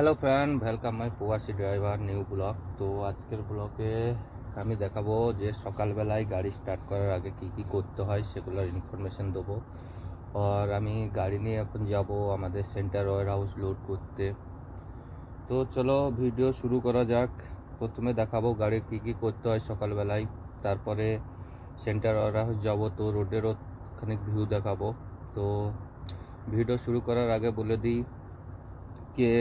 Hello friend welcome my প্রবাসী driver new blog তো আজকের ব্লগে আমি দেখাবো যে সকালবেলায় গাড়ি স্টার্ট করার আগে কি কি করতে হয়, সেগুলোর ইনফরমেশান দেবো। আর আমি গাড়ি নিয়ে এখন যাব আমাদের সেন্টার ওয়ার হাউস লোড করতে। তো চলো ভিডিও শুরু করা যাক। প্রথমে দেখাবো গাড়ির কি কি করতে হয় সকালবেলায়। তারপরে সেন্টার ওয়ার হাউস যাব, তো রোডেরও খানিক ভিউ দেখাবো। তো ভিডিও শুরু করার আগে বলে দিই, কে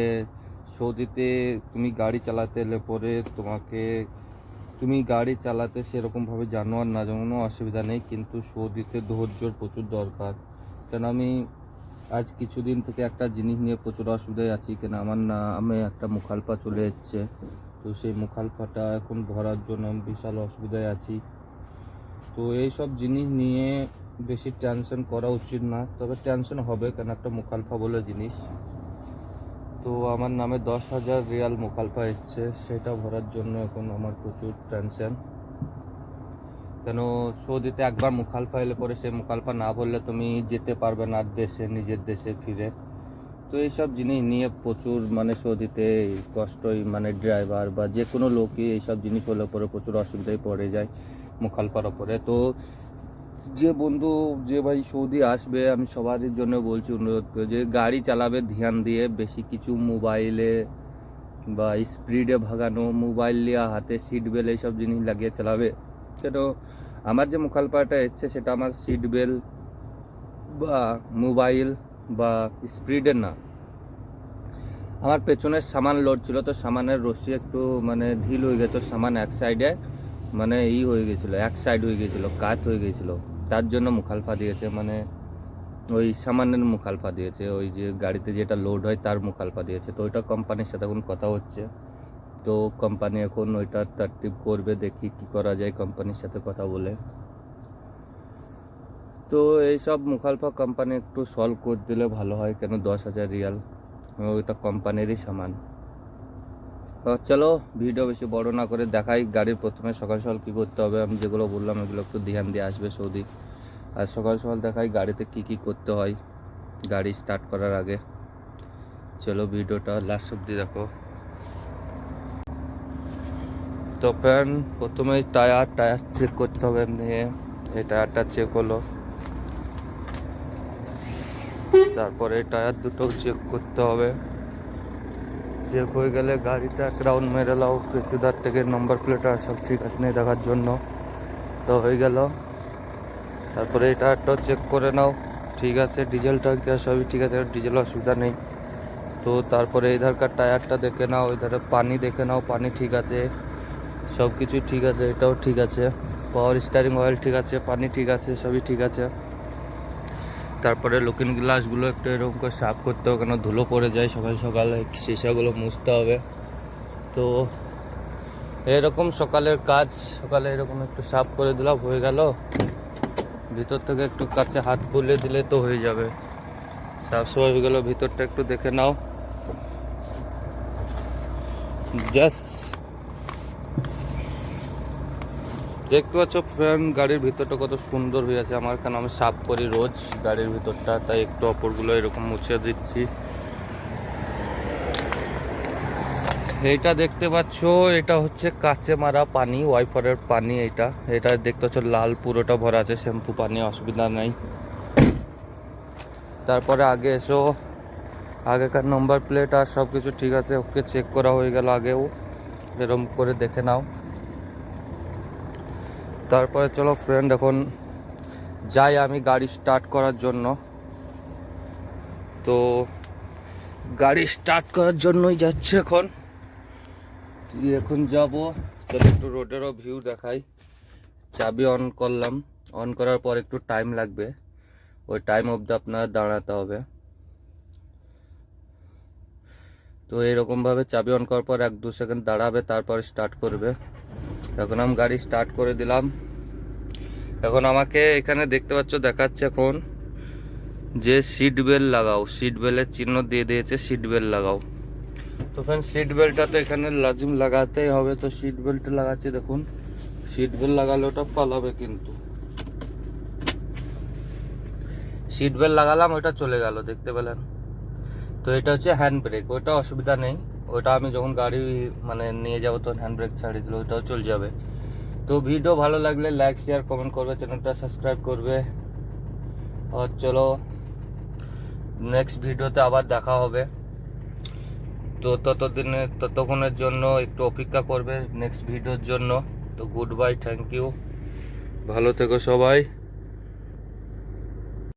সৌদিতে তুমি গাড়ি চালাতে এলে পরে তোমাকে, তুমি গাড়ি চালাতে সেরকমভাবে জানো আর না জানো অসুবিধা নেই, কিন্তু সৌদিতে ধৈর্যর প্রচুর দরকার। কেন আমি আজ কিছুদিন থেকে একটা জিনিস নিয়ে প্রচুর অসুবিধায় আছি কেন আমার না আমি একটা মুখালপা চলে এসছে। তো সেই মুখালপাটা এখন ভরার জন্য আমি বিশাল অসুবিধায় আছি। তো এই সব জিনিস নিয়ে বেশি টেনশন করা উচিত না, তবে টেনশন হবে কেন একটা মুখালফা বলে জিনিস। তো আমার নামে দশ হাজার রিয়াল মোকালফা এসছে, সেটা ভরার জন্য এখন আমার প্রচুর টেনশন কেন, সৌদিতে একবার মুখালফা এলে পরে সেই মুখালফা না বললে তুমি যেতে পারবে না দেশে, নিজের দেশে ফিরে। তো এইসব জিনিস নিয়ে প্রচুর মানে সৌদিতে কষ্টই মানে ড্রাইভার বা যে কোনো লোকই এইসব জিনিস হলে পরে প্রচুর অসুবিধায় পড়ে যায় মুখালফার ওপরে। তো যে বন্ধু, যে ভাই সৌদি আসবে, আমি সবারই জন্য বলছি অনুরোধ করে যে গাড়ি চালাবে ধ্যান দিয়ে, বেশি কিছু মোবাইলে বা স্পিডে ভাগানো, মোবাইল নিয়ে হাতে সিট বেল্ট এইসব জিনিস লাগিয়ে চালাবে। কেন? আমার যে মুখালপাটা এসছে সেটা আমার সিট বেল্ট বা মোবাইল বা স্পিডে না। আমার পেছনের সামান লোড ছিল তো সামানের রশি একটু মানে ঢিল হয়ে গেছে, সামান এক সাইডে মানে ই হয়ে গেছিল, এক সাইড হয়ে গেছিল, কাত হয়ে গেছিল। তার জন্য মুখালফা দিয়েছে মানে ওই সামান্যের মুখালফা দিয়েছে, ওই যে গাড়িতে যেটা লোড হয় তার মুখালফা দিয়েছে। তো ওইটা কোম্পানির সাথে এখন কথা হচ্ছে। তো কোম্পানি এখন ওইটা তারটিব করবে, দেখি কি করা যায় কোম্পানির সাথে কথা বলে। তো এইসব মুখালফা কোম্পানি একটু সলভ করে দিলে ভালো হয়, কেন দশ হাজার রিয়াল? ওইটা কোম্পানিরই সামান। চলো, ভিডিও বেশি বড় না করে দেখাই গাড়ির প্রথমে সকাল সকাল কী করতে হবে। আমি যেগুলো বললাম, এগুলো একটু ধ্যান দিয়ে আসবে সৌদি। আর সকাল সকাল দেখাই গাড়িতে কি কি করতে হয়, গাড়ি স্টার্ট করার আগে। চলো, ভিডিওটা লাস্ট অব্দি দেখো। তো ফ্যান প্রথমে টায়ার টায়ার চেক করতে হবে এমনি। এই টায়ারটা চেক হলো। তারপরে টায়ার দুটো চেক করতে হবে। চেক হয়ে গেলে গাড়িটা রাউন্ড মেরে লাও পেছুদার থেকে নম্বর প্লেট আর সব ঠিক আছে, নেই দেখার জন্য। তো হয়ে গেল। তারপরে এই টায়ারটাও চেক করে নাও। ঠিক আছে ডিজেল ট্যাঙ্কি সবই ঠিক আছে ডিজেল অসুবিধা নেই। তো তারপরে এই ধারকার টায়ারটা দেখে নাও ওই ধারে পানি দেখে নাও, পানি ঠিক আছে সব কিছু ঠিক আছে, এটাও ঠিক আছে। পাওয়ার স্টারিং অয়েল ঠিক আছে, পানি ঠিক আছে, সবই ঠিক আছে। তারপরে লুকিং গ্লাসগুলো একটু এরকম করে সাফ করতে হবে কেন ধুলো পড়ে যায় সকাল সকালে সিসাগুলো মুছতে হবে। তো এরকম সকালের কাজ, সকালে এরকম একটু সাফ করে দিলাম, হয়ে গেল। ভিতর থেকে একটু কাছে হাত বুলিয়ে দিলে তো হয়ে যাবে। সাফ সময় হয়ে গেল, ভিতরটা একটু দেখে নাও। জাস্ট দেখতে পাচ্ছ ফ্রেন্ড গাড়ির ভিতরটা কত সুন্দর হয়ে আছে। আমার কেন আমি সাফ করি রোজ গাড়ির ভিতরটা, তাই একটু অপরগুলো এরকম মুছে দিচ্ছি। এইটা দেখতে পাচ্ছ, এটা হচ্ছে কাচে মারা পানি, ওয়াইফারের পানি এটা। এটা দেখতে পাচ্ছ, লাল পুরোটা ভরা আছে, শ্যাম্পু পানি, অসুবিধা নাই। তারপরে আগে এসো। আগেকার নম্বর প্লেট আর সব কিছু ঠিক আছে, ওকে চেক করা হয়ে গেল আগেও। এরকম করে দেখে নাও। তারপরে চলো ফ্রেন্ড এখন যাই আমি গাড়ি স্টার্ট করার জন্য। তো গাড়ি স্টার্ট করার জন্যই যাচ্ছে এখন। এখন যাব। চলো একটু রোডেরও ভিউ দেখাই। চাবি অন করলাম। অন করার পর একটু টাইম লাগবে। ওই টাইম অবধি আপনার দাঁড়াতে হবে। তো এরকমভাবে চাবি অন করার পর এক দু সেকেন্ড দাঁড়াবে, তারপর স্টার্ট করবে। এখন আমি গাড়ি স্টার্ট করে দিলাম। এখন আমাকে এখানে দেখতে পাচ্ছ, দেখাচ্ছে এখন যে সিট বেল্ট লাগাও। সিট বেল্টের চিহ্ন দিয়ে দিয়েছে সিট বেল্ট লাগাও। তো ফ্রেন্ড সিট বেল্টটা তো এখানে লাজিম লাগাতেই হবে। তো সিট বেল্ট লাগাচ্ছি, দেখুন। সিট বেল্ট লাগালে ওটা পালাবে কিন্তু। সিট বেল্ট লাগালাম, ওটা চলে গেল, দেখতে পেলেন। তো এটা হচ্ছে হ্যান্ড ব্রেক ওটা অসুবিধা নেই। ওটা আমি যখন গাড়ি মানে নিয়ে যাব তখন হ্যান্ড ব্রেক ছাড়িয়ে দিলে, ওটাও চলে যাবে। তো ভিডিও ভালো লাগলে লাইক শেয়ার কমেন্ট করবে চ্যানেলটা সাবস্ক্রাইব করবে। আর চলো নেক্সট ভিডিওতে আবার দেখা হবে। তো ততদিনে, ততক্ষণের জন্য একটু অপেক্ষা করবে নেক্সট ভিডিওর জন্য। তো গুড বাই থ্যাংক ইউ ভালো থেকো সবাই।